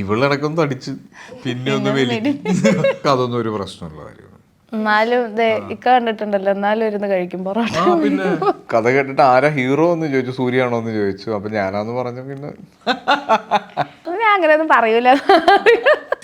ഇവളിടക്കൊന്ന് തടിച്ച് പിന്നെ ഒന്ന് വലി അതൊന്നും ഒരു പ്രശ്നമുള്ള കാര്യമാണ് എന്നാലും ഇക്ക കണ്ടിട്ടുണ്ടല്ലോ എന്നാലും ഇരുന്ന് കഴിക്കും പൊറോട്ട. പിന്നെ കഥ കേട്ടിട്ട് ആരാ ഹീറോ എന്ന് ചോദിച്ചു സൂര്യാണോ എന്ന് ചോദിച്ചു. അപ്പൊ ഞാനാന്ന് പറഞ്ഞു പിന്നെ ഞാൻ അങ്ങനെയൊന്നും പറയൂല.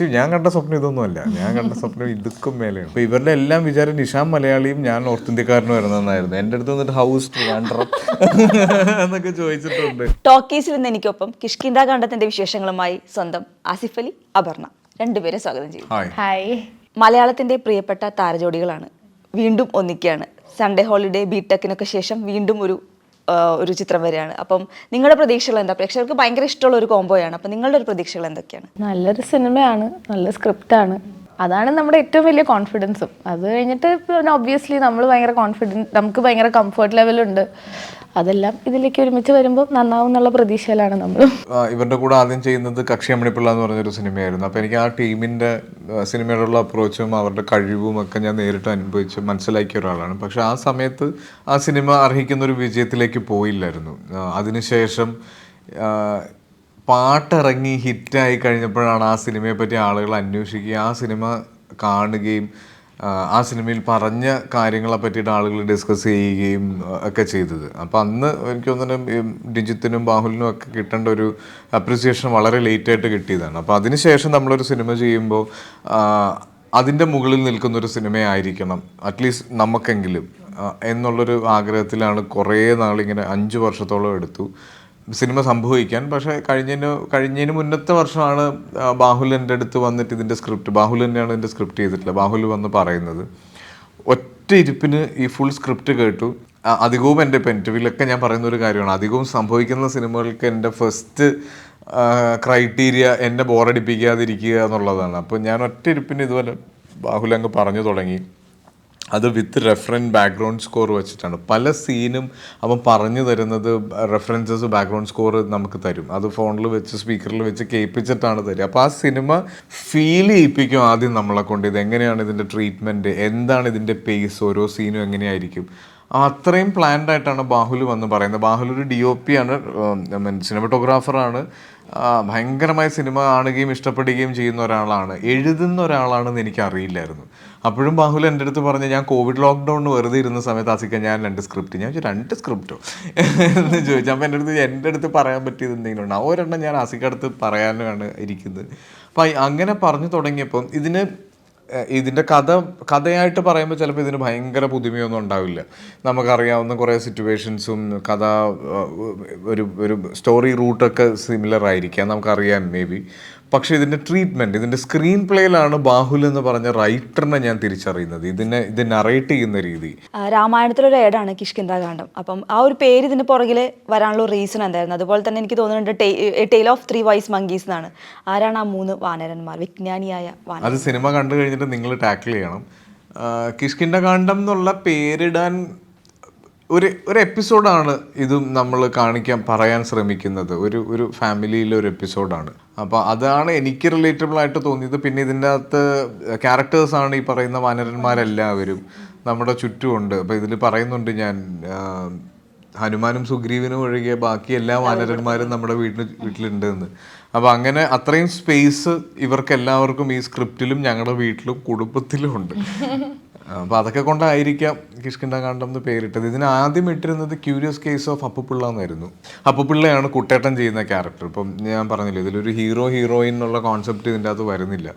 പക്ഷേ ഞാൻ കണ്ട സ്വപ്നം ഇതൊന്നുമല്ല. ഞാൻ കണ്ട സ്വപ്നം ഇതുക്കും മേലെയാണ്. അപ്പൊ ഇവരുടെ എല്ലാം വിചാരം നിഷാം മലയാളിയും ഞാൻ നോർത്ത് ഇന്ത്യക്കാരനും വരുന്നതെന്നായിരുന്നു എന്റെ അടുത്ത് വന്നിട്ട് ഹൗസ് എന്നൊക്കെ ചോദിച്ചിട്ടുണ്ട്. ടോക്കീസിൽ നിന്ന് എനിക്കൊപ്പം കിഷ്കിന്ദ കണ്ടത്തിന്റെ വിശേഷങ്ങളുമായി സ്വന്തം ആസിഫ് അലി അപർണ. രണ്ടുപേരെ സ്വാഗതം ചെയ്യും. ഹായ് മലയാളത്തിന്റെ പ്രിയപ്പെട്ട താരജോഡികളാണ്. വീണ്ടും ഒന്നിക്കുകയാണ്. സൺഡേ ഹോളിഡേ ബിടെക്കിനൊക്കെ ശേഷം വീണ്ടും ഒരു ഒരു ചിത്രം വരികയാണ് അപ്പം നിങ്ങളുടെ പ്രതീക്ഷകൾ എന്താ? പ്രേക്ഷകർക്ക് ഭയങ്കര ഇഷ്ടമുള്ള ഒരു കോംബോയാണ്. അപ്പം നിങ്ങളുടെ ഒരു പ്രതീക്ഷകൾ എന്തൊക്കെയാണ്? നല്ലൊരു സിനിമയാണ്. നല്ല സ്ക്രിപ്റ്റാണ്. അതാണ് നമ്മുടെ ഏറ്റവും വലിയ കോൺഫിഡൻസും അത് കഴിഞ്ഞിട്ട് പിന്നെ ഒബ്വിയസ്ലി നമ്മൾ ഭയങ്കര കോൺഫിഡൻസ് നമുക്ക് ഭയങ്കര കംഫർട്ട് ലെവലുണ്ട് അതെല്ലാം ഇതിലേക്ക് ഒരുമിച്ച് വരുമ്പോൾ നന്നാവും എന്നുള്ള പ്രതീക്ഷയിലാണ് നമ്മൾ ഇവരുടെ കൂടെ ആദ്യം ചെയ്യുന്നത് കക്ഷി അമ്മണിപ്പിള്ള എന്ന് പറഞ്ഞൊരു സിനിമയായിരുന്നു. അപ്പോൾ എനിക്ക് ആ ടീമിന്റെ സിനിമയോടുള്ള അപ്രോച്ചും അവരുടെ കഴിവും ഒക്കെ ഞാൻ നേരിട്ട് അനുഭവിച്ച് മനസ്സിലാക്കിയ ഒരാളാണ്. പക്ഷേ ആ സമയത്ത് ആ സിനിമ അർഹിക്കുന്ന ഒരു വിജയത്തിലേക്ക് പോയില്ലായിരുന്നു. അതിനുശേഷം പാട്ടിറങ്ങി ഹിറ്റായി കഴിഞ്ഞപ്പോഴാണ് ആ സിനിമയെ പറ്റി ആളുകൾ അന്വേഷിക്കുകയും ആ സിനിമ കാണുകയും ആ, സിനിമയിൽ പറഞ്ഞ കാര്യങ്ങളെ പറ്റിയിട്ട് ആളുകൾ ഡിസ്കസ് ചെയ്യുകയും ഒക്കെ ചെയ്തത്. അപ്പം അന്ന് എനിക്ക് തോന്നുന്നു ഡിജിത്തിനും ബാഹുലിനും ഒക്കെ കിട്ടേണ്ട ഒരു അപ്രിസിയേഷൻ വളരെ ലേറ്റായിട്ട് കിട്ടിയതാണ്. അപ്പോൾ അതിനുശേഷം നമ്മളൊരു സിനിമ ചെയ്യുമ്പോൾ അതിന്റെ മുകളിൽ നിൽക്കുന്ന ഒരു സിനിമയായിരിക്കണം അറ്റ്ലീസ്റ്റ് നമുക്കെങ്കിലും എന്നുള്ളൊരു ആഗ്രഹത്തിലാണ് കുറേ നാളിങ്ങനെ അഞ്ച് വർഷത്തോളം എടുത്തു. സിനിമ സംഭവിക്കാൻ. പക്ഷേ കഴിഞ്ഞതിന് കഴിഞ്ഞതിന് മുന്നത്തെ വർഷമാണ് ബാഹുൽ എന്റെ അടുത്ത് വന്നിട്ട് ഇതിന്റെ സ്ക്രിപ്റ്റ് ബാഹുൽ തന്നെയാണ് ഇതിന്റെ സ്ക്രിപ്റ്റ് ചെയ്തിട്ടുള്ളത്. ബാഹുൽ വന്ന് പറയുന്നത് ഒറ്റ ഇരിപ്പിന് ഈ ഫുൾ സ്ക്രിപ്റ്റ് കേട്ടു. അധികവും എന്റെ ഇപ്പം ഇന്റർവ്യൂലൊക്കെ ഞാൻ പറയുന്ന ഒരു കാര്യമാണ്. അധികവും സംഭവിക്കുന്ന സിനിമകൾക്ക് എന്റെ ഫസ്റ്റ് ക്രൈറ്റീരിയ എന്നെ ബോറടിപ്പിക്കാതിരിക്കുക എന്നുള്ളതാണ്. അപ്പോൾ ഞാൻ ഒറ്റ ഇരിപ്പിന് ഇതുപോലെ ബാഹുൽ അങ്ങ് പറഞ്ഞു തുടങ്ങി. അത് വിത്ത് റെഫറൻസ് ബാക്ക്ഗ്രൗണ്ട് സ്കോർ വെച്ചിട്ടാണ്. പല സീനും അവൻ പറഞ്ഞു തരുന്നത് റെഫറൻസസ് ബാക്ക്ഗ്രൗണ്ട് സ്കോർ നമുക്ക് തരും. അത് ഫോണിൽ വെച്ച് സ്പീക്കറിൽ വെച്ച് കേൾപ്പിച്ചിട്ടാണ് തരിക. അപ്പോൾ ആ സിനിമ ഫീൽ ചെയ്യിപ്പിക്കും ആദ്യം നമ്മളെ കൊണ്ട്. ഇത് എങ്ങനെയാണ് ഇതിന്റെ ട്രീറ്റ്മെന്റ് എന്താണ് ഇതിന്റെ പേസ് ഓരോ സീനും എങ്ങനെയായിരിക്കും? അത്രയും പ്ലാൻഡ് ആയിട്ടാണ് ബാഹുൽ വന്ന് പറയുന്നത്. ബാഹുൽ ഒരു ഡി ഒ പി ആണ് സിനിമറ്റോഗ്രാഫറാണ് ഭയങ്കരമായ സിനിമ കാണുകയും ഇഷ്ടപ്പെടുകയും ചെയ്യുന്ന ഒരാളാണ്. എഴുതുന്ന ഒരാളാണെന്ന് എനിക്ക് അറിയില്ലായിരുന്നു അപ്പോഴും ബാഹുൽ എന്റെ അടുത്ത് പറഞ്ഞ് ഞാൻ കോവിഡ് ലോക്ക്ഡൗണിന് വെറുതെ ഇരുന്ന സമയത്ത് ആസിക്ക ഞാൻ രണ്ട് സ്ക്രിപ്റ്റ് ഞാൻ രണ്ട് സ്ക്രിപ്റ്റോ എന്ന് ചോദിച്ചു. അപ്പോൾ എന്റെ അടുത്ത് എന്റെ അടുത്ത് പറയാൻ പറ്റിയത് എന്തെങ്കിലും ഉണ്ടോ? ആ ഒരെണ്ണം ഞാൻ ആസിക്ക അടുത്ത് പറയാനാണ് ഇരിക്കുന്നത്. അപ്പം അങ്ങനെ പറഞ്ഞു തുടങ്ങിയപ്പം ഇതിന് ഇതിന്റെ കഥ കഥയായിട്ട് പറയുമ്പോൾ ചിലപ്പോൾ ഇതിന് ഭയങ്കര പുതുമയൊന്നും ഉണ്ടാവില്ല. നമുക്കറിയാവുന്ന കുറേ സിറ്റുവേഷൻസും കഥ ഒരു ഒരു സ്റ്റോറി റൂട്ടൊക്കെ സിമിലർ ആയിരിക്കാം. നമുക്കറിയാം മേ ബി പക്ഷേ ഇതിന്റെ ട്രീറ്റ്മെന്റ് ഇതിന്റെ സ്ക്രീൻ പ്ലേയിലാണ് ബാഹുൽ എന്ന് പറഞ്ഞ റൈറ്ററിനെ ഞാൻ തിരിച്ചറിയുന്നത്. ഇതിനെ ഇത് നറേറ്റ് ചെയ്യുന്ന രീതി. രാമായണത്തിലൊരു ഏടാണ് കിഷ്കിന്ദ കാണ്ഡം അപ്പം ആ ഒരു പേര് ഇതിന് പുറകിൽ വരാനുള്ള റീസൺ എന്തായിരുന്നു? അതുപോലെ തന്നെ എനിക്ക് തോന്നുന്നുണ്ട് tale of three wise monkeys എന്നാണ്. ആരാണ് ആ മൂന്ന് വാനരന്മാർ? വിജ്ഞാനിയായ അത് സിനിമ കണ്ടു കഴിഞ്ഞിട്ട് നിങ്ങൾ ടാക്കിൾ ചെയ്യണം. കിഷ്കിന്റെ കാണ്ഡം എന്നുള്ള പേരിടാൻ ഒരു ഒരു എപ്പിസോഡാണ് ഇതും നമ്മൾ കാണിക്കാൻ പറയാൻ ശ്രമിക്കുന്നത്. ഒരു ഒരു ഫാമിലിയിലെ ഒരു എപ്പിസോഡാണ്. അപ്പോൾ അതാണ് എനിക്ക് റിലേറ്റബിൾ ആയിട്ട് തോന്നിയത്. പിന്നെ ഇതിന്റെ അകത്ത് ക്യാരക്ടേഴ്സാണ് ഈ പറയുന്ന വാനരന്മാരെല്ലാവരും. നമ്മുടെ ചുറ്റുമുണ്ട്. അപ്പോൾ ഇതിൽ പറയുന്നുണ്ട് ഞാൻ ഹനുമാനും സുഗ്രീവനും ഒഴികെ ബാക്കി എല്ലാ വാനരന്മാരും നമ്മുടെ വീട്ടിൽ വീട്ടിലുണ്ട് എന്ന് അപ്പോൾ അങ്ങനെ അത്രയും സ്പേസ് ഇവർക്ക് എല്ലാവർക്കും ഈ സ്ക്രിപ്റ്റിലും ഞങ്ങളുടെ വീട്ടിലും കുടുംബത്തിലും ഉണ്ട് അപ്പോൾ അതൊക്കെ കൊണ്ടായിരിക്കാം കിഷ്കിണ്ട കാണ്ടം എന്ന് പേരിട്ടത്. ഇതിന് ആദ്യം ഇട്ടിരുന്നത് ക്യൂരിയസ് കേസ് ഓഫ് അപ്പുപിള്ള എന്നായിരുന്നു. അപ്പുപിള്ളയാണ് കുട്ടേട്ടൻ ചെയ്യുന്ന ക്യാരക്ടർ ഇപ്പം ഞാൻ പറഞ്ഞില്ല ഇതിലൊരു ഹീറോ ഹീറോയിൻ എന്നുള്ള കോൺസെപ്റ്റ് ഇതിന്റെ അകത്ത് വരുന്നില്ല.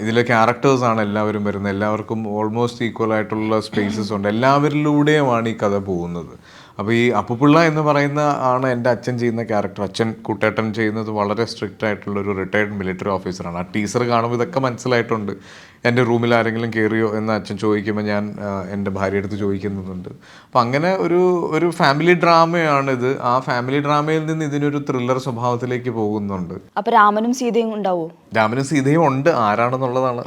ഇതിലെ ക്യാരക്ടേഴ്സാണ് എല്ലാവരും വരുന്നത്. എല്ലാവർക്കും ഓൾമോസ്റ്റ് ഈക്വൽ ആയിട്ടുള്ള സ്പേസസ് ഉണ്ട്. എല്ലാവരിലൂടെയുമാണ് ഈ കഥ പോകുന്നത്. അപ്പോൾ ഈ അപ്പുപിള്ള എന്ന് പറയുന്ന ആണ് എന്റെ അച്ഛൻ ചെയ്യുന്ന ക്യാരക്ടർ അച്ഛൻ കുട്ടേട്ടൻ ചെയ്യുന്നത് വളരെ സ്ട്രിക്റ്റ് ആയിട്ടുള്ള ഒരു റിട്ടയർഡ് മിലിറ്ററി ഓഫീസറാണ് ആ ടീച്ചർ കാണുമ്പോൾ ഇതൊക്കെ മനസ്സിലായിട്ടുണ്ട്. എന്റെ റൂമിൽ ആരെങ്കിലും കയറിയോ എന്ന് അച്ഛൻ ചോദിക്കുമ്പോൾ ഞാൻ എന്റെ ഭാര്യ അടുത്ത് ചോദിക്കുന്നുണ്ട് അപ്പം അങ്ങനെ ഒരു ഒരു ഫാമിലി ഡ്രാമയാണിത് ആ ഫാമിലി ഡ്രാമയിൽ നിന്ന് ഇതിനൊരു ത്രില്ലർ സ്വഭാവത്തിലേക്ക് പോകുന്നുണ്ട്. അപ്പൊ രാമനും സീതയും ഉണ്ടാവോ? രാമനും സീതയും ഉണ്ട്. ആരാണെന്നുള്ളതാണ്.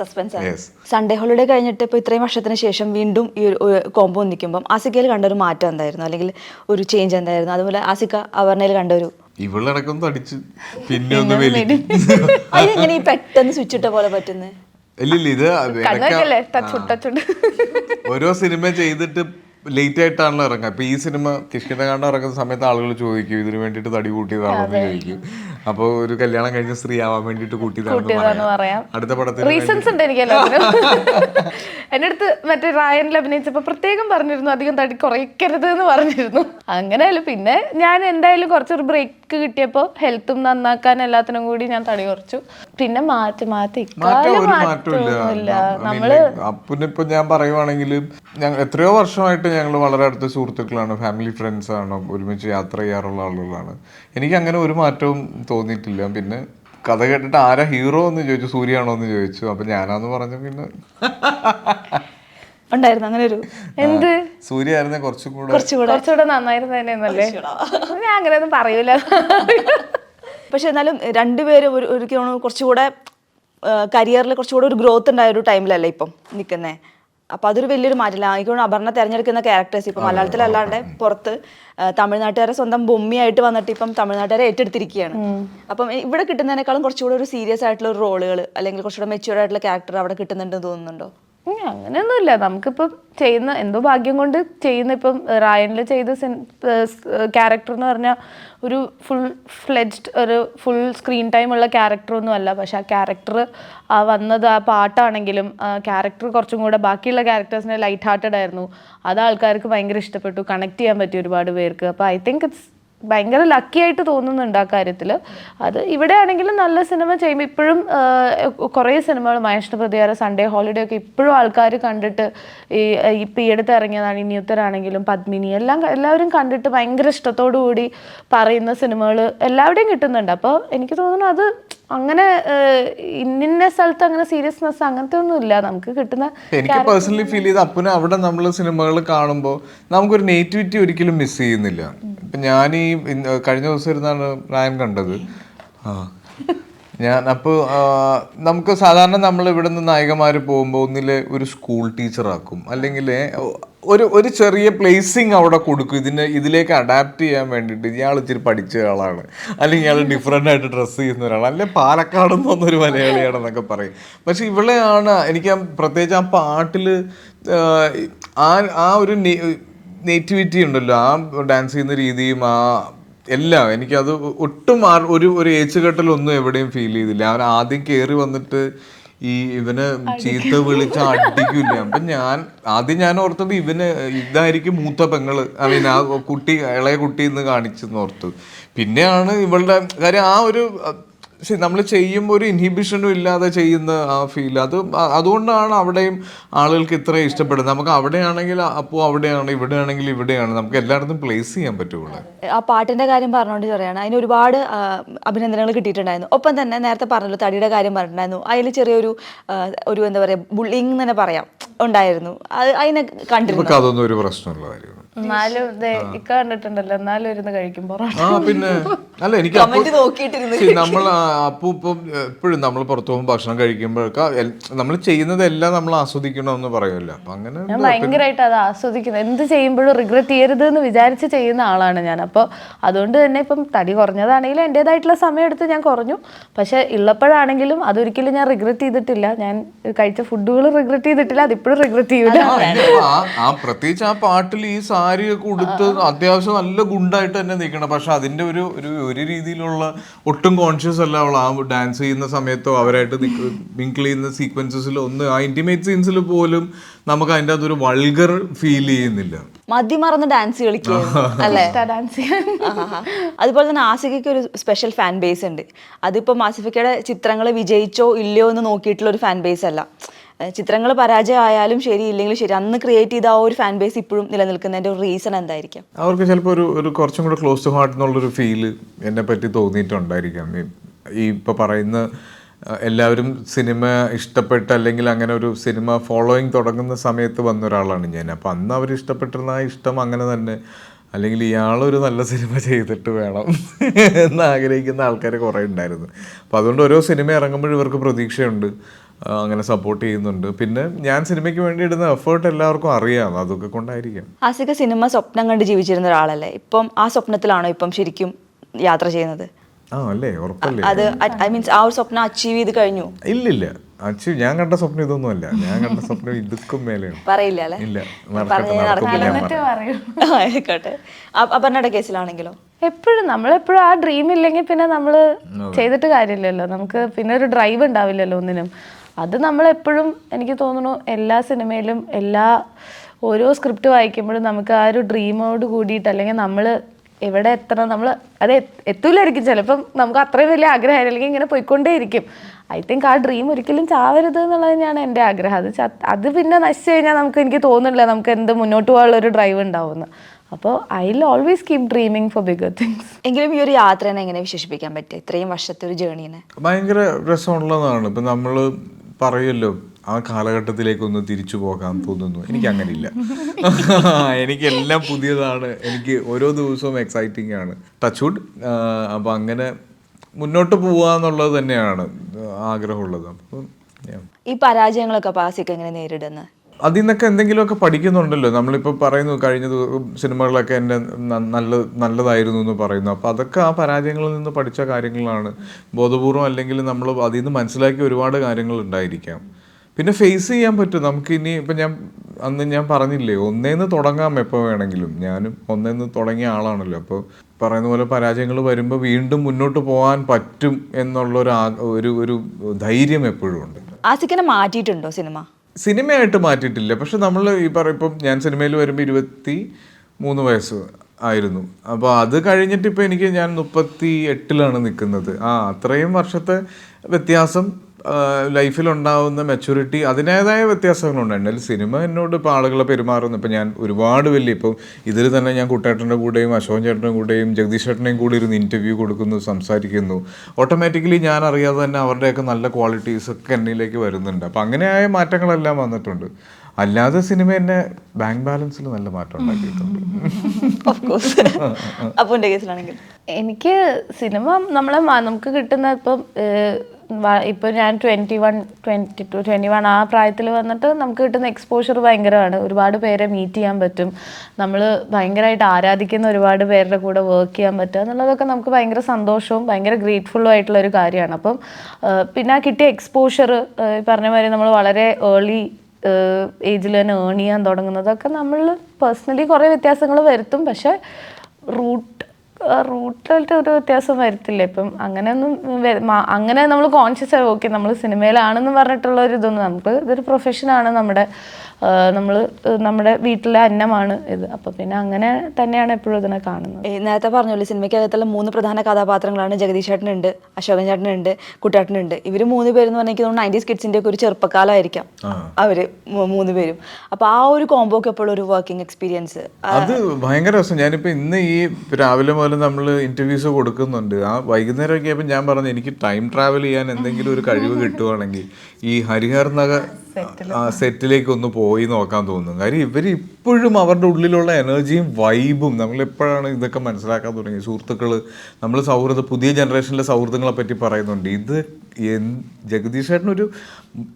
സസ്പെൻസ് സൺഡേ ഹോളിഡേ കഴിഞ്ഞിട്ട് ഇപ്പോൾ ഇത്രയും വർഷത്തിന് ശേഷം വീണ്ടും ഈ ഒരു കോംബോ നിൽക്കുമ്പം ആസിക്കയിൽ കണ്ട ഒരു മാറ്റം എന്തായിരുന്നു? അല്ലെങ്കിൽ ഒരു ചേഞ്ച് എന്തായിരുന്നു? അതുപോലെ ആസിക്ക അവർണയിൽ കണ്ട ഒരു ഇവളിടക്കൊന്ന് തടിച്ച് പിന്നെ ഒന്ന് വലി ഈ പെട്ടെന്ന് സ്വിച്ച് ഇട്ട പോലെ പറ്റുന്നത് ഇല്ലില്ല ഇത് ഓരോ സിനിമ ചെയ്തിട്ട് ലേറ്റ് ആയിട്ടാണല്ലോ ഇറങ്ങുക. ഇപ്പൊ ഈ സിനിമ കിഷ്കിടകാണ്ട് ഇറങ്ങുന്ന സമയത്ത് ആളുകൾ ചോദിക്കും ഇതിനു വേണ്ടിയിട്ട് തടി കൂട്ടിയതാണോ എന്ന് ചോദിക്കും. അപ്പോൾ ഒരു കല്യാണം കഴിഞ്ഞ സ്ത്രീ ആവാൻ വേണ്ടിയിട്ട് കൂട്ടിയതാണെന്ന് പറയാം. അടുത്ത പടത്തിൽ റീസൺസ് ഉണ്ട് എനിക്ക് എല്ലാത്തിനും. എന്റെ അടുത്ത് മറ്റേ റായനിൽ അഭിനയിച്ചപ്പോൾ പ്രത്യേകം പറഞ്ഞിരുന്നു അധികം തടി കുറയ്ക്കരുത് എന്ന് പറഞ്ഞിരുന്നു. അങ്ങനെയല്ല പിന്നെ ഞാൻ എന്തായാലും കുറച്ചൊരു ബ്രേക്ക് കിട്ടിയപ്പോൾ ഹെൽത്തും നന്നാക്കാൻ എല്ലാത്തിനും കൂടി ഞാൻ തടി കുറച്ചു. പിന്നെ മാറ്റി മാറ്റി. മാറ്റമില്ല നമ്മൾ ഞാൻ പറയുവാണെങ്കിൽ ഞങ്ങൾ എത്രയോ വർഷമായിട്ട് ഞങ്ങൾ വളരെ അടുത്ത സുഹൃത്തുക്കളാണ്. ഫാമിലി ഫ്രണ്ട്സ് ആണ്. ഒരുമിച്ച് യാത്ര ചെയ്യാറുള്ള ആളുകളാണ്. എനിക്ക് അങ്ങനെ ഒരു മാറ്റവും തോന്നിയിട്ടില്ല. പിന്നെ കഥ കേട്ടിട്ട് ആരാ ഹീറോ എന്ന് ചോദിച്ചു സൂര്യാണോ എന്ന് ചോദിച്ചു. അപ്പൊ ഞാനാന്ന് പറഞ്ഞു പിന്നെ ഉണ്ടായിരുന്നു. അങ്ങനെ ഒരു എന്ത്? സൂര്യ ആയിരുന്നെ കുറച്ചും കൂടെ കുറച്ചുകൂടെ. കുറച്ചുകൂടെ നന്നായിരുന്നു തന്നെയെന്നല്ലേ ഞാൻ അങ്ങനെയൊന്നും പറയൂല. പക്ഷെ എന്നാലും രണ്ടുപേരും ഒരു ഒരിക്കലും കുറച്ചുകൂടെ കരിയറിൽ കുറച്ചുകൂടെ ഒരു ഗ്രോത്ത് ഉണ്ടായ ഒരു ടൈമിലല്ലേ ഇപ്പം നിൽക്കുന്നത് അപ്പൊ അതൊരു വലിയൊരു മാറ്റമില്ല എനിക്ക് അപർണ തിരഞ്ഞെടുക്കുന്ന ക്യാരക്ടേഴ്സ് ഇപ്പൊ മലയാളത്തിലല്ലാണ്ട് പുറത്ത് തമിഴ്നാട്ടുകാരെ സ്വന്തം ബൊമ്മിയായിട്ട് വന്നിട്ട് ഇപ്പം തമിഴ്നാട്ടുകാരെ ഏറ്റെടുത്തിരിക്കുകയാണ്. അപ്പം ഇവിടെ കിട്ടുന്നതിനേക്കാളും കുറച്ചുകൂടെ ഒരു സീരിയസ് ആയിട്ടുള്ള റോളുകൾ അല്ലെങ്കിൽ കുറച്ചുകൂടെ മെച്യൂർ ആയിട്ടുള്ള ക്യാരക്ടർ അവിടെ കിട്ടുന്നുണ്ടെന്ന് തോന്നുന്നുണ്ടോ? അങ്ങനെയൊന്നുമില്ല. നമുക്കിപ്പം ചെയ്യുന്ന എന്തോ ഭാഗ്യം കൊണ്ട് ചെയ്യുന്ന ഇപ്പം റായനിൽ ചെയ്ത ക്യാരക്ടർ എന്ന് പറഞ്ഞാൽ ഒരു ഫുൾ ഫ്ലെജ്ഡ് ഒരു ഫുൾ സ്ക്രീൻ ടൈം ഉള്ള ക്യാരക്ടർ ഒന്നും അല്ല. പക്ഷെ ആ ക്യാരക്ടർ ആ വന്നത് ആ പാട്ടാണെങ്കിലും ക്യാരക്ടർ കുറച്ചും കൂടെ ബാക്കിയുള്ള ക്യാരക്ടേഴ്സിനെ ലൈറ്റ് ഹാർട്ടഡ് ആയിരുന്നു. അത് ആൾക്കാർക്ക് ഭയങ്കര ഇഷ്ടപ്പെട്ടു. കണക്ട് ചെയ്യാൻ പറ്റി ഒരുപാട് പേർക്ക്. അപ്പോൾ ഐ തിങ്ക് ഇറ്റ്സ് ഭയങ്കര ലക്കി ആയിട്ട് തോന്നുന്നുണ്ട് ആ കാര്യത്തിൽ അത് ഇവിടെ ആണെങ്കിലും നല്ല സിനിമ ചെയ്യുമ്പോൾ ഇപ്പോഴും കുറേ സിനിമകൾ മഹേഷ്ണ സൺഡേ ഹോളിഡേ ഒക്കെ ഇപ്പോഴും ആൾക്കാർ കണ്ടിട്ട് ഈ ഇപ്പം ഈ അടുത്ത് ഇറങ്ങിയതാണ്. ഇനിയുത്തരാണെങ്കിലും പത്മിനി എല്ലാം എല്ലാവരും കണ്ടിട്ട് ഭയങ്കര ഇഷ്ടത്തോടു കൂടി പറയുന്ന സിനിമകൾ എല്ലാവരുടെയും കിട്ടുന്നുണ്ട്. അപ്പോൾ എനിക്ക് തോന്നുന്നു അത് അങ്ങനെ ഇന്ന സ്ഥലത്ത് അങ്ങനെ സീരിയസ്നെസ് അങ്ങനത്തെ ഒന്നും ഇല്ല നമുക്ക് കിട്ടുന്ന എനിക്ക് പേഴ്സണലി ഫീൽ ചെയ്ത് അപ്പന അവിടെ നമ്മൾ സിനിമകൾ കാണുമ്പോൾ നമുക്കൊരു നേറ്റിവിറ്റി ഒരിക്കലും മിസ് ചെയ്യുന്നില്ല. ഇപ്പം ഞാൻ ഈ കഴിഞ്ഞ ദിവസം ഇരുന്നാണ് റായൻ കണ്ടത്. ആ. ഞാൻ അപ്പോൾ നമുക്ക് സാധാരണ നമ്മൾ ഇവിടെ നിന്ന് നായികമാർ പോകുമ്പോൾ ഒന്നിൽ ഒരു സ്കൂൾ ടീച്ചറാക്കും അല്ലെങ്കിൽ ഒരു ഒരു ചെറിയ പ്ലേസിങ് അവിടെ കൊടുക്കും. ഇതിന് ഇതിലേക്ക് അഡാപ്റ്റ് ചെയ്യാൻ വേണ്ടിയിട്ട് ഇയാൾ ഇച്ചിരി പഠിച്ച ആളാണ് അല്ലെങ്കിൽ ഇയാൾ ഡിഫറെന്റ് ആയിട്ട് ഡ്രസ്സ് ചെയ്യുന്ന ഒരാളാണ്. അല്ലെ പാലക്കാട് നിന്നൊരു മലയാളിയാണെന്നൊക്കെ പറയും. പക്ഷെ ഇവളെയാണ് എനിക്ക് പ്രത്യേകിച്ച് ആ പാട്ടിൽ ആ ആ ഒരു നേറ്റിവിറ്റി ഉണ്ടല്ലോ. ആ ഡാൻസ് ചെയ്യുന്ന രീതിയും ആ എല്ലാം. എനിക്കത് ഒട്ടും ആ- ഒരു ഒരു ഏച്ച് കെട്ടലൊന്നും എവിടെയും ഫീൽ ചെയ്തില്ല. അവൻ ആദ്യം കയറി വന്നിട്ട് ഈ ഇവന് ചീത്ത വിളിച്ച അടിക്കില്ല. അപ്പൊ ഞാൻ ആദ്യം ഞാൻ ഓർത്തത് ഇവന് ഇതായിരിക്കും മൂത്ത പെങ്ങൾ. ഐ മീൻ ആ കുട്ടി ഇളയ കുട്ടി എന്ന് കാണിച്ചെന്ന് ഓർത്തു. പിന്നെയാണ് ഇവളുടെ കാര്യം. ആ ഒരു പക്ഷെ നമ്മൾ ചെയ്യുമ്പോൾ ഒരു ഇൻഹിബിഷനും ഇല്ലാതെ ചെയ്യുന്ന ആ ഫീൽ അത് അതുകൊണ്ടാണ് അവിടെയും ആളുകൾക്ക് ഇത്ര ഇഷ്ടപ്പെടുന്നത്. നമുക്ക് അവിടെയാണെങ്കിൽ അപ്പോൾ അവിടെയാണ് ഇവിടെയാണെങ്കിൽ ഇവിടെയാണ്. നമുക്ക് എല്ലായിടത്തും പ്ലേസ് ചെയ്യാൻ പറ്റുള്ളൂ. ആ പാട്ടിന്റെ കാര്യം പറഞ്ഞുകൊണ്ട് പറയുകയാണ് അതിന് ഒരുപാട് അഭിനന്ദനങ്ങൾ കിട്ടിയിട്ടുണ്ടായിരുന്നു. ഒപ്പം തന്നെ നേരത്തെ പറഞ്ഞല്ലോ തടിയുടെ കാര്യം പറഞ്ഞിട്ടുണ്ടായിരുന്നു. അതിൽ ചെറിയൊരു ഒരു എന്താ പറയുക ബുള്ളിങ് തന്നെ പറയാം. ഉണ്ടായിരുന്നു. അത് അതിനെ കണ്ടിരുന്നു. അതൊന്നും ഒരു പ്രശ്നമുള്ള കാര്യമാണ് എന്നാലും ദേ ഇക്ക കണ്ടിട്ടുണ്ടല്ലോ എന്നാലും ഇരുന്ന് കഴിക്കും പൊറോട്ട. ആ പിന്നെ അല്ല എനിക്ക് നമ്മൾ അപ്പൊ ഇപ്പം എപ്പോഴും നമ്മൾ പുറത്തു പോകുമ്പോൾ ഭക്ഷണം കഴിക്കുമ്പോഴൊക്കെ നമ്മൾ ചെയ്യുന്നതെല്ലാം നമ്മൾ ആസ്വദിക്കണമെന്ന് പറയുമല്ലോ. അപ്പൊ അങ്ങനെ ഞാൻ ഭയങ്കരമായിട്ട് അത് ആസ്വദിക്കുന്നു. എന്ത് ചെയ്യുമ്പോഴും റിഗ്രറ്റ് ചെയ്യരുത് എന്ന് വിചാരിച്ച് ചെയ്യുന്ന ആളാണ് ഞാൻ. അപ്പോൾ അതുകൊണ്ട് തന്നെ ഇപ്പം തടി കുറഞ്ഞതാണെങ്കിലും എന്റെതായിട്ടുള്ള സമയം എടുത്ത് ഞാൻ കുറഞ്ഞു. പക്ഷെ ഉള്ളപ്പോഴാണെങ്കിലും അതൊരിക്കലും ഞാൻ റിഗ്രറ്റ് ചെയ്തിട്ടില്ല. ഞാൻ കഴിച്ച ഫുഡുകൾ റിഗ്രറ്റ് ചെയ്തിട്ടില്ല. അതിപ്പോഴും റിഗ്രറ്റ് ചെയ്യൂല. ആ, പ്രത്യേകിച്ച് ആ പാട്ടിൽ ഈ സാരി ഒക്കെ ഉടുത്ത് അത്യാവശ്യം നല്ല ഗുണ്ടായിട്ട് തന്നെ നിൽക്കണം. പക്ഷെ അതിന്റെ ഒരു ഒരു ഒരു രീതിയിലുള്ള ഒട്ടും കോൺഷ്യസ് അല്ല അവൾ ആ ഡാൻസ് ചെയ്യുന്ന സമയത്തോ അവരായിട്ട് മിങ്കിൾ ചെയ്യുന്ന സീക്വൻസസിലോ ഒന്ന് ആ ഇന്റിമേറ്റ് സീൻസിൽ പോലും നമുക്ക് അതിന്റെ അതൊരു വൾഗർ ഫീൽ ചെയ്യുന്നില്ല. മതി മറന്ന് ഡാൻസ് കളിക്കുക അല്ലേ? ഡാൻസ്. അതുപോലെ തന്നെ ആസിഫയ്ക്ക് ഒരു സ്പെഷ്യൽ ഫാൻ ബേസ് ഉണ്ട്. അതിപ്പം ആസിഫയ്ക്കയുടെ ചിത്രങ്ങൾ വിജയിച്ചോ ഇല്ലയോ എന്ന് നോക്കിയിട്ടുള്ള ഒരു ഫാൻ ബേസ് അല്ല. ചിത്രങ്ങൾ പരാജയമായാലും ശരി ഇല്ലെങ്കിലും ശരി അന്ന് ക്രിയേറ്റ് ചെയ്ത ആ ഒരു ഫാൻ ബേസ് ഇപ്പോഴും നിലനിൽക്കുന്നതിന്റെ ഒരു റീസൺ എന്തായിരിക്കും? അവർക്ക് ചിലപ്പോൾ ഒരു ഒരു കുറച്ചും കൂടെ ക്ലോസ് ടു ഹാർട്ട് എന്നുള്ളൊരു ഫീൽ എന്നെ പറ്റി തോന്നിയിട്ടുണ്ടായിരിക്കാം. ഈ- ഇപ്പോൾ പറയുന്ന എല്ലാവരും സിനിമ ഇഷ്ടപ്പെട്ട് അല്ലെങ്കിൽ അങ്ങനെ ഒരു സിനിമ ഫോളോയിങ് തുടങ്ങുന്ന സമയത്ത് വന്ന ഒരാളാണ് ഞാൻ. അപ്പോൾ അന്ന് അവർ ഇഷ്ടപ്പെട്ടിരുന്ന ആ ഇഷ്ടം അങ്ങനെ തന്നെ. അല്ലെങ്കിൽ ഇയാളൊരു നല്ല സിനിമ ചെയ്തിട്ട് വേണം എന്ന് ആഗ്രഹിക്കുന്ന ആൾക്കാർ കുറേ ഉണ്ടായിരുന്നു. അപ്പോൾ അതുകൊണ്ട് ഓരോ സിനിമ ഇറങ്ങുമ്പോഴും ഇവർക്ക് പ്രതീക്ഷയുണ്ട്. അങ്ങനെ സപ്പോർട്ട് ചെയ്യുന്നുണ്ട്. പിന്നെ ഞാൻ സിനിമയ്ക്ക് വേണ്ടി ഇടുന്ന എഫേർട്ട് എല്ലാവർക്കും അറിയാം. അതൊക്കെ കൊണ്ടായിരിക്കാം. ആസിക സിനിമ സ്വപ്നം കണ്ട് ജീവിച്ചിരുന്ന ഒരാളല്ലേ? ഇപ്പം ആ സ്വപ്നത്തിലാണോ ഇപ്പം ശരിക്കും യാത്ര ചെയ്യുന്നത്? ആ അല്ലേ? ഉറപ്പല്ലേ? അത് ഐ മീൻസ് ആ ഒരു സ്വപ്നം അച്ചീവ് ചെയ്ത് കഴിഞ്ഞു? ഇല്ലില്ല. അച്ചീവ് ഞാൻ കണ്ട സ്വപ്നം ഇതൊന്നും അല്ല ഞാൻ കണ്ട സ്വപ്നം ഇതുക്കും മേലെയാണ് പറയില്ല അല്ലേ? ഇല്ല ആയിക്കോട്ടെ. അപർണയുടെ കേസിലാണെങ്കിലോ? എപ്പോഴും നമ്മളെപ്പോഴും ആ ഡ്രീം ഇല്ലെങ്കിൽ പിന്നെ നമ്മൾ ചെയ്തിട്ട് കാര്യമില്ലല്ലോ. നമുക്ക് പിന്നെ ഒരു ഡ്രൈവ് ഉണ്ടാവില്ലല്ലോ ഒന്നിനും. അത് നമ്മളെപ്പോഴും എനിക്ക് തോന്നുന്നു എല്ലാ സിനിമയിലും എല്ലാ ഓരോ സ്ക്രിപ്റ്റ് വായിക്കുമ്പോഴും നമുക്ക് ആ ഒരു ഡ്രീമോട് കൂടിയിട്ട് അല്ലെങ്കിൽ നമ്മൾ എവിടെ എത്തണം നമ്മൾ അത് എത്ത് എത്തൂലായിരിക്കും. ചിലപ്പം നമുക്ക് അത്രയും വലിയ ആഗ്രഹം അല്ലെങ്കിൽ ഇങ്ങനെ പോയിക്കൊണ്ടേയിരിക്കും. ഐ തിങ്ക് ആ ഡ്രീം ഒരിക്കലും ചാവരുത് എന്നുള്ളത് തന്നെയാണ് എന്റെ ആഗ്രഹം. അത് അത് പിന്നെ നശിച്ചു കഴിഞ്ഞാൽ നമുക്ക് എനിക്ക് തോന്നുന്നില്ല നമുക്ക് എന്ത് മുന്നോട്ട് പോകാനുള്ള ഒരു ഡ്രൈവ് ഉണ്ടാവുമെന്ന്. അപ്പോൾ I will always keep dreaming for bigger things എങ്കിലും ഈ ഒരു യാത്രനെ എങ്ങനെ വിശേഷിപ്പിക്കാൻ പറ്റുക? ഇത്രയും വർഷത്തെ ഒരു ജേണീനെ ഭയങ്കര രസമുള്ളതാണ്. ഇപ്പം നമ്മൾ പറയുമല്ലോ ആ കാലഘട്ടത്തിലേക്കൊന്ന് തിരിച്ചു പോകാൻ തോന്നുന്നു. എനിക്ക് അങ്ങനെയില്ല എനിക്ക് എല്ലാം പുതിയതാണ്. എനിക്ക് ഓരോ ദിവസവും എക്സൈറ്റിംഗ് ആണ്. ടച്ച്വുഡ് അപ്പം അങ്ങനെ മുന്നോട്ട് പോവുക എന്നുള്ളത് തന്നെയാണ് ആഗ്രഹമുള്ളത്. അപ്പം ഈ പരാജയങ്ങളൊക്കെ പാസിക്ക് എങ്ങനെ നേരിടുന്നത് അതിൽ നിന്നൊക്കെ എന്തെങ്കിലുമൊക്കെ പഠിക്കുന്നുണ്ടല്ലോ. നമ്മളിപ്പോൾ പറയുന്നു കഴിഞ്ഞ സിനിമകളൊക്കെ എന്റെ നല്ല നല്ലതായിരുന്നു എന്ന് പറയുന്നു. അപ്പോൾ അതൊക്കെ ആ പരാജയങ്ങളിൽ നിന്ന് പഠിച്ച കാര്യങ്ങളാണ്. ബോധപൂർവം അല്ലെങ്കിൽ നമ്മൾ അതിൽ നിന്ന് മനസ്സിലാക്കിയ ഒരുപാട് കാര്യങ്ങൾ ഉണ്ടായിരിക്കാം. പിന്നെ ഫേസ് ചെയ്യാൻ പറ്റും. നമുക്കിനി ഇപ്പം ഞാൻ അന്ന് ഞാൻ പറഞ്ഞില്ലേ ഒന്നേന്ന് തുടങ്ങാം എപ്പോൾ വേണമെങ്കിലും. ഞാനും ഒന്നേന്ന് തുടങ്ങിയ ആളാണല്ലോ. അപ്പോൾ പറയുന്ന പോലെ പരാജയങ്ങൾ വരുമ്പോൾ വീണ്ടും മുന്നോട്ട് പോകാൻ പറ്റും എന്നുള്ളൊരു ഒരു ഒരു ധൈര്യം എപ്പോഴും ഉണ്ട്. ആസിക്കനെ മാറ്റിയിട്ടുണ്ടോ സിനിമ? സിനിമയായിട്ട് മാറ്റിയിട്ടില്ല. പക്ഷെ നമ്മൾ ഈ പറ ഞാൻ സിനിമയിൽ വരുമ്പോൾ ഇരുപത്തി മൂന്ന് വയസ്സ് ആയിരുന്നു. അപ്പോൾ അത് കഴിഞ്ഞിട്ട് ഇപ്പോൾ എനിക്ക് ഞാൻ മുപ്പത്തി എട്ടിലാണ് നിൽക്കുന്നത് ആ അത്രയും വർഷത്തെ വ്യത്യാസം ലൈഫിലുണ്ടാവുന്ന മെച്യൂരിറ്റി അതിന്റേതായ വ്യത്യാസങ്ങളുണ്ട്. എന്നാൽ സിനിമ എന്നോട് ഇപ്പോൾ ആളുകളെ പെരുമാറുന്നു. ഇപ്പം ഞാൻ ഒരുപാട് വലിയ ഇപ്പം ഇതിൽ തന്നെ ഞാൻ കുട്ടേട്ടന്റെ കൂടെയും അശോകൻ ചേട്ടന്റെ കൂടെയും ജഗദീഷ് ചേട്ടനെയും കൂടി ഇരുന്ന് ഇന്റർവ്യൂ കൊടുക്കുന്നു സംസാരിക്കുന്നു. ഓട്ടോമാറ്റിക്കലി ഞാൻ അറിയാതെ തന്നെ അവരുടെയൊക്കെ നല്ല ക്വാളിറ്റീസ് ഒക്കെ എന്നിലേക്ക് വരുന്നുണ്ട്. അപ്പം അങ്ങനെയായ മാറ്റങ്ങളെല്ലാം വന്നിട്ടുണ്ട്. അല്ലാതെ സിനിമ എന്നെ ബാങ്ക് ബാലൻസിൽ നല്ല മാറ്റം ഉണ്ടാക്കിയിട്ടുണ്ട്. എനിക്ക് സിനിമ നമ്മളെ നമുക്ക് കിട്ടുന്ന ഇപ്പം വ- ഞാൻ twenty one twenty two twenty one ആ പ്രായത്തിൽ വന്നിട്ട് നമുക്ക് കിട്ടുന്ന എക്സ്പോഷർ ഭയങ്കരമാണ്. ഒരുപാട് പേരെ മീറ്റ് ചെയ്യാൻ പറ്റും. നമ്മൾ ഭയങ്കരമായിട്ട് ആരാധിക്കുന്ന ഒരുപാട് പേരുടെ കൂടെ വർക്ക് ചെയ്യാൻ പറ്റുക എന്നുള്ളതൊക്കെ നമുക്ക് ഭയങ്കര സന്തോഷവും ഭയങ്കര ഗ്രേറ്റ്ഫുള്ളും ആയിട്ടുള്ള ഒരു കാര്യമാണ്. അപ്പം പിന്നെ കിട്ടിയ എക്സ്പോഷർ പറഞ്ഞ മാതിരി നമ്മൾ വളരെ ഏർലി ഏജിൽ തന്നെ ഏൺ ചെയ്യാൻ തുടങ്ങുന്നതൊക്കെ നമ്മൾ പേഴ്സണലി കുറേ വ്യത്യാസങ്ങൾ വരുത്തും. പക്ഷേ റൂട്ട് റൂട്ടിലായിട്ട് ഒരു വ്യത്യാസം വരത്തില്ല. ഇപ്പം അങ്ങനെയൊന്നും അങ്ങനെ നമ്മൾ കോൺഷ്യസ് ആയി ഓക്കെ നമ്മൾ സിനിമയിലാണെന്ന് പറഞ്ഞിട്ടുള്ള ഒരു ഇതൊന്നും നമുക്ക് ഇതൊരു പ്രൊഫഷനാണ് നമ്മുടെ നമ്മൾ നമ്മുടെ വീട്ടിലെ അന്നമാണ് ഇത്. അപ്പം പിന്നെ അങ്ങനെ തന്നെയാണ് എപ്പോഴും ഇതിനെ കാണുന്നത്. നേരത്തെ പറഞ്ഞല്ലോ സിനിമയ്ക്കകത്തുള്ള മൂന്ന് പ്രധാന കഥാപാത്രങ്ങളാണ് ജഗദീഷ് ചേട്ടനുണ്ട് അശോകൻ ചേട്ടനുണ്ട് കുട്ടേട്ടനുണ്ട്. ഇവർ മൂന്ന് പേരെന്ന് പറഞ്ഞാൽ എനിക്ക് തോന്നുന്നു നയന്റീസ് കിഡ്സിന്റെ ഒക്കെ ഒരു ചെറുപ്പക്കാലമായിരിക്കാം അവർ മൂന്ന് പേരും. അപ്പോൾ ആ ഒരു കോംബോക്ക് എപ്പോഴും ഒരു വർക്കിംഗ് എക്സ്പീരിയൻസ് അത് ഭയങ്കര രസം. ഞാനിപ്പോൾ ഇന്ന് ഈ രാവിലെ മുതൽ നമ്മൾ ഇന്റർവ്യൂസ് കൊടുക്കുന്നുണ്ട്. ആ വൈകുന്നേരം ഒക്കെ ആയപ്പോൾ ഞാൻ പറഞ്ഞു എനിക്ക് ടൈം ട്രാവൽ ചെയ്യാൻ എന്തെങ്കിലും ഒരു കഴിവ് കിട്ടുവാണെങ്കിൽ ഈ ഹരിഹർ നഗർ സെറ്റിലേക്ക് ഒന്ന് പോയി നോക്കാൻ തോന്നുന്നു. കാര്യം ഇവർ ഇപ്പോഴും അവരുടെ ഉള്ളിലുള്ള എനർജിയും വൈബും നമ്മൾ എപ്പോഴാണ് ഇതൊക്കെ മനസ്സിലാക്കാൻ തുടങ്ങി സുഹൃത്തുക്കൾ നമ്മൾ സൗഹൃദ പുതിയ ജനറേഷനിലെ സൗഹൃദങ്ങളെ പറ്റി പറയുന്നുണ്ട്. ഇത് എൻ- ജഗദീഷ് ചേട്ടനൊരു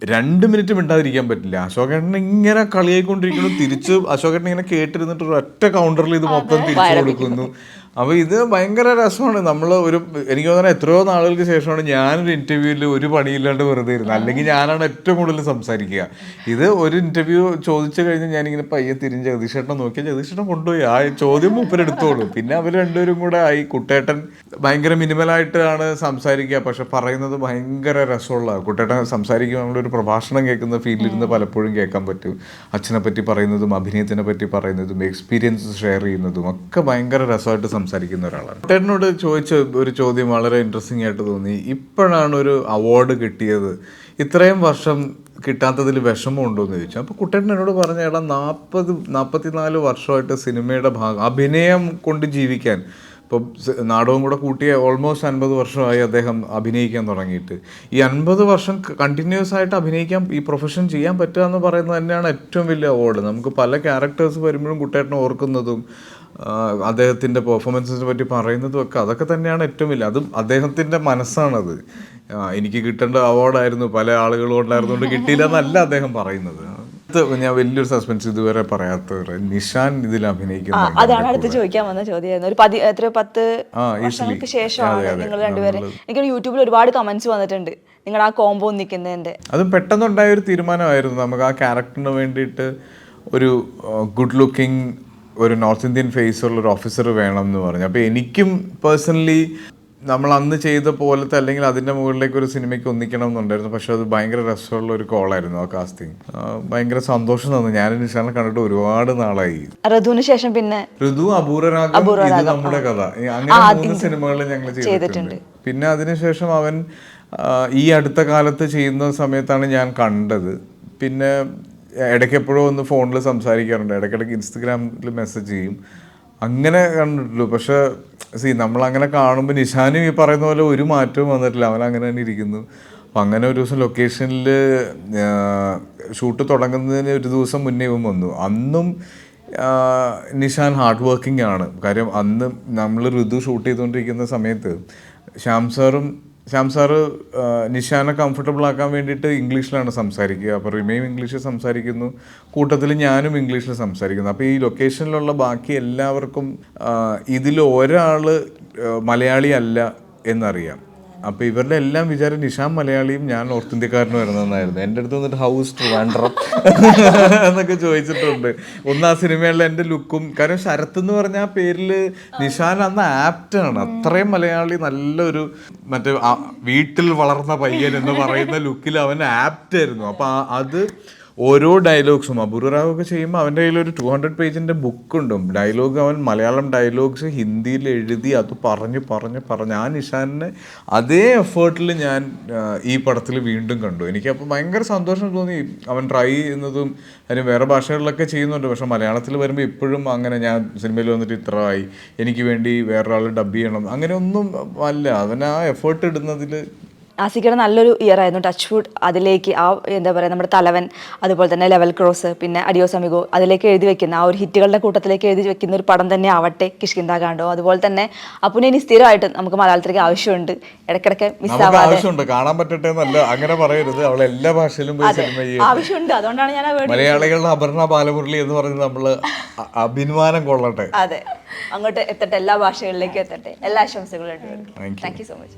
രണ്ട് മിനിറ്റ് മിണ്ടാതിരിക്കാൻ പറ്റില്ല. അശോകേട്ടൻ ഇങ്ങനെ കളിയായിക്കൊണ്ടിരിക്കുന്നു തിരിച്ച് അശോകേട്ടൻ ഇങ്ങനെ കേട്ടിരുന്നിട്ട് ഒരു ഒറ്റ കൗണ്ടറിൽ ഇത് മൊത്തം തിരിച്ചു കൊടുക്കുന്നു. അപ്പൊ ഇത് ഭയങ്കര രസമാണ്. നമ്മൾ ഒരു എനിക്ക് തോന്നുന്നത് എത്രയോ നാളുകൾക്ക് ശേഷമാണ് ഞാനൊരു ഇന്റർവ്യൂവിൽ ഒരു പണിയില്ലാണ്ട് വെറുതെ ഇരുന്നത്. അല്ലെങ്കിൽ ഞാനാണ് ഏറ്റവും കൂടുതൽ സംസാരിക്കുക. ഇത് ഒരു ഇന്റർവ്യൂ ചോദിച്ചു കഴിഞ്ഞ് ഞാനിങ്ങനെ പയ്യെ തിരിഞ്ഞ് ജഗദീഷേട്ടനെ നോക്കിയാൽ ജഗദീഷേട്ടൻ കൊണ്ടുപോയി. ആ ചോദ്യം മൂപ്പരെടുത്തോളൂ പിന്നെ അവർ രണ്ടുപേരും കൂടെ ആയി. കുട്ടേട്ടൻ ഭയങ്കര മിനിമലായിട്ടാണ് സംസാരിക്കുക. പക്ഷെ പറയുന്നത് ഭയങ്കര രസമുള്ള കുട്ടേട്ടൻ സംസാരിക്കുമ്പോൾ നമ്മളൊരു പ്രഭാഷണം കേൾക്കുന്ന ഫീൽഡിലിരുന്ന് പലപ്പോഴും കേൾക്കാൻ പറ്റും. അച്ഛനെ പറ്റി പറയുന്നതും അഭിനയത്തിനെ പറ്റി പറയുന്നതും എക്സ്പീരിയൻസ് ഷെയർ ചെയ്യുന്നതും ഒക്കെ ഭയങ്കര രസമായിട്ട് സംസാരിക്കുന്ന ഒരാളാണ്. കുട്ടേട്ടനോട് ചോദിച്ച ഒരു ചോദ്യം വളരെ ഇൻട്രസ്റ്റിംഗ് ആയിട്ട് തോന്നി. ഇപ്പോഴാണ് ഒരു അവാർഡ് കിട്ടിയത്. ഇത്രയും വർഷം കിട്ടാത്തതിൽ വിഷമമുണ്ടോ എന്ന് ചോദിച്ചു. അപ്പോൾ കുട്ടേട്ടൻ എന്നോട് പറഞ്ഞ എടാ നാൽപ്പത് നാൽപ്പത്തിനാല് വർഷമായിട്ട് സിനിമയുടെ ഭാഗം അഭിനയം കൊണ്ട് ജീവിക്കാൻ. ഇപ്പം നാടകം കൂടെ കൂട്ടിയ ഓൾമോസ്റ്റ് അൻപത് വർഷമായി അദ്ദേഹം അഭിനയിക്കാൻ തുടങ്ങിയിട്ട്. ഈ അൻപത് വർഷം കണ്ടിന്യൂസ് ആയിട്ട് അഭിനയിക്കാൻ ഈ പ്രൊഫഷൻ ചെയ്യാൻ പറ്റുക എന്ന് പറയുന്നത് തന്നെയാണ് ഏറ്റവും വലിയ അവാർഡ് നമുക്ക് പല ക്യാരക്ടേഴ്സ് വരുമ്പോഴും കുട്ടേട്ടനെ ഓർക്കുന്നതും അദ്ദേഹത്തിന്റെ പെർഫോമൻസിനെ പറ്റി പറയുന്നതും ഒക്കെ അതൊക്കെ തന്നെയാണ് ഏറ്റവും വലിയ അതും അദ്ദേഹത്തിന്റെ മനസ്സാണത്. എനിക്ക് കിട്ടേണ്ട അവാർഡായിരുന്നു. പല ആളുകളും ഉണ്ടായിരുന്നുകൊണ്ട് കിട്ടിയില്ല എന്നല്ല അദ്ദേഹം പറയുന്നത്. ഞാൻ വലിയൊരു സസ്പെൻസ് ഇതുവരെ പറയാത്തവർ നിഷാൻ ഇതിൽ ആ അതാണ് അടുത്ത് ചോദിക്കാൻ വന്ന ചോദ്യമായിരുന്നു ഒരു പതി എത്ര പത്ത്. വർഷങ്ങൾക്ക് ശേഷമാണ്. നിങ്ങൾ രണ്ടുപേരും എനിക്ക് യൂട്യൂബിൽ ഒരുപാട് കമന്റ്സ് വന്നിട്ടുണ്ട്. നിങ്ങൾ ആ കോംബോ നിൽക്കുന്നതിന്റെ അതും പെട്ടെന്നുണ്ടായ ഒരു തീരുമാനമായിരുന്നു. നമുക്ക് ആ ക്യാരക്ടറിന് വേണ്ടിയിട്ട് ഒരു ഗുഡ് ലുക്കിംഗ് ഒരു നോർത്ത് ഇന്ത്യൻ ഫേസ് ഉള്ള ഒരു ഓഫീസർ വേണം എന്ന് പറഞ്ഞു. അപ്പോൾ എനിക്കും പേഴ്സണലി നമ്മൾ അന്ന് ചെയ്ത പോലത്തെ അല്ലെങ്കിൽ അതിന്റെ മുകളിലേക്ക് ഒരു സിനിമയ്ക്ക് ഒന്നിക്കണം എന്നുണ്ടായിരുന്നു പക്ഷെ അത് ഭയങ്കര രസമുള്ള ഒരു കോളായിരുന്നു ആ കാസ്റ്റിംഗ് ഭയങ്കര സന്തോഷം തന്നു. ഞാൻ നിഷാനെ കണ്ടിട്ട് ഒരുപാട് നാളായി. ഋതുവിന് ശേഷം പിന്നെ ഋതു അപൂർവരാഗം ഇത് നമ്മുടെ കഥ. അങ്ങനെ മൂന്ന് സിനിമകൾ ഞങ്ങൾ ചെയ്തിട്ടുണ്ട്. പിന്നെ അതിനുശേഷം അവൻ ഈ അടുത്ത കാലത്ത് ചെയ്യുന്ന സമയത്താണ് ഞാൻ കണ്ടത്. പിന്നെ ഇടയ്ക്ക് എപ്പോഴും ഒന്ന് ഫോണിൽ സംസാരിക്കാറുണ്ട്. ഇടയ്ക്കിടയ്ക്ക് ഇൻസ്റ്റഗ്രാമിൽ മെസ്സേജ് ചെയ്യും. അങ്ങനെ കണ്ടിട്ടുള്ളൂ. പക്ഷെ സി നമ്മൾ അങ്ങനെ കാണുമ്പോൾ നിഷാനും ഈ പറയുന്ന പോലെ ഒരു മാറ്റവും വന്നിട്ടില്ല. അവൻ അങ്ങനെ തന്നെ ഇരിക്കുന്നു. അപ്പം അങ്ങനെ ഒരു ദിവസം ലൊക്കേഷനിൽ ഷൂട്ട് തുടങ്ങുന്നതിന് ഒരു ദിവസം മുന്നേ ഇവൻ വന്നു. അന്നും നിഷാൻ ഹാർഡ് വർക്കിംഗ് ആണ്. കാര്യം അന്ന് നമ്മൾ ഋതു ഷൂട്ട് ചെയ്തുകൊണ്ടിരിക്കുന്ന സമയത്ത് ശ്യാം സാറും ശ്യാം സാറ് നിഷാനെ കംഫർട്ടബിൾ ആക്കാൻ വേണ്ടിയിട്ട് ഇംഗ്ലീഷിലാണ് സംസാരിക്കുക. അപ്പോൾ റിമയും ഇംഗ്ലീഷിൽ സംസാരിക്കുന്നു. കൂട്ടത്തിൽ ഞാനും ഇംഗ്ലീഷിൽ സംസാരിക്കുന്നു. അപ്പോൾ ഈ ലൊക്കേഷനിലുള്ള ബാക്കി എല്ലാവർക്കും ഇതിൽ ഒരാൾ മലയാളി അല്ല എന്നറിയാം. അപ്പോൾ ഇവരുടെ എല്ലാം വിചാരം നിഷാം മലയാളിയും ഞാൻ നോർത്ത് ഇന്ത്യക്കാരനും വരുന്നതെന്നായിരുന്നു എന്റെ അടുത്ത് വന്നിട്ട് ഹൗസ് ട്രിവാൻഡ്രം എന്നൊക്കെ ചോദിച്ചിട്ടുണ്ട്. ഒന്ന് ആ സിനിമയിലെ എന്റെ ലുക്കും കാരണം ശരത്ത് എന്ന് പറഞ്ഞ ആ പേരിൽ നിഷാൻ അന്ന് ആപ്റ്റാണ് അത്രയും മലയാളി നല്ലൊരു മറ്റേ വീട്ടിൽ വളർന്ന പയ്യൻ എന്ന് പറയുന്ന ലുക്കിൽ അവൻ ആപ്റ്റായിരുന്നു അപ്പോൾ അത് ഓരോ ഡയലോഗ്സും അപൂർവറാവ് ഒക്കെ ചെയ്യുമ്പോൾ അവന്റെ കയ്യിൽ ഒരു ടു ഹൺഡ്രഡ് പേജിന്റെ ഉണ്ടും ഡയലോഗ് അവൻ മലയാളം ഡയലോഗ്സ് ഹിന്ദിയിൽ എഴുതി അത് പറഞ്ഞ് പറഞ്ഞ് പറഞ്ഞ്. ആ നിഷാനിനെ അതേ എഫേർട്ടിൽ ഞാൻ ഈ പടത്തിൽ വീണ്ടും കണ്ടു. എനിക്ക് അപ്പോൾ ഭയങ്കര സന്തോഷം തോന്നി. അവൻ ട്രൈ ചെയ്യുന്നതും അതിന് വേറെ ഭാഷകളിലൊക്കെ ചെയ്യുന്നുണ്ട്. പക്ഷെ മലയാളത്തിൽ വരുമ്പോൾ ഇപ്പോഴും അങ്ങനെ ഞാൻ സിനിമയിൽ വന്നിട്ട് ഇത്ര ആയി. എനിക്ക് വേണ്ടി വേറൊരാൾ ഡബ് ചെയ്യണം. അങ്ങനെയൊന്നും അല്ല. അവൻ ആ എഫേർട്ട് ഇടുന്നതിൽ ആസിക്കയുടെ നല്ലൊരു ഇയർ ആയിരുന്നു. ടച്ച് ഫുഡ് അതിലേക്ക് ആ എന്താ പറയുക നമ്മുടെ തലവൻ അതുപോലെ തന്നെ ലെവൽ ക്രോസ് പിന്നെ അഡിയോ സമിഗോ അതിലേക്ക് എഴുതി വെക്കുന്ന ആ ഒരു ഹിറ്റുകളുടെ കൂട്ടത്തിലേക്ക് എഴുതി വെക്കുന്ന ഒരു പടം തന്നെ ആവട്ടെ കിഷ്കിന്ത കാണ്ടോ. അതുപോലെ തന്നെ അപ്പുനെ ഇനി സ്ഥിരമായിട്ട് നമുക്ക് മലയാളത്തിലേക്ക് ആവശ്യമുണ്ട്. ഇടയ്ക്കിടയ്ക്ക് മിസ്സാവാതെ ആവശ്യമുണ്ട്. കാണാൻ പറ്റട്ടെ എന്നല്ല അങ്ങനെ പറയരുത്. അവൾ എല്ലാ ഭാഷയിലും പോയി സിനിമ ആവശ്യമുണ്ട്. അതുകൊണ്ടാണ് ഞാൻ മലയാളികളുടെ അപർണ ബാലമുരളി എന്ന് പറഞ്ഞ് നമ്മൾ അഭിമാനം കൊള്ളട്ടെ. അതെ. അങ്ങോട്ട് എത്തട്ടെ. എല്ലാ ഭാഷകളിലേക്കും എത്തട്ടെ. എല്ലാ ആശംസകളും. Thank you so much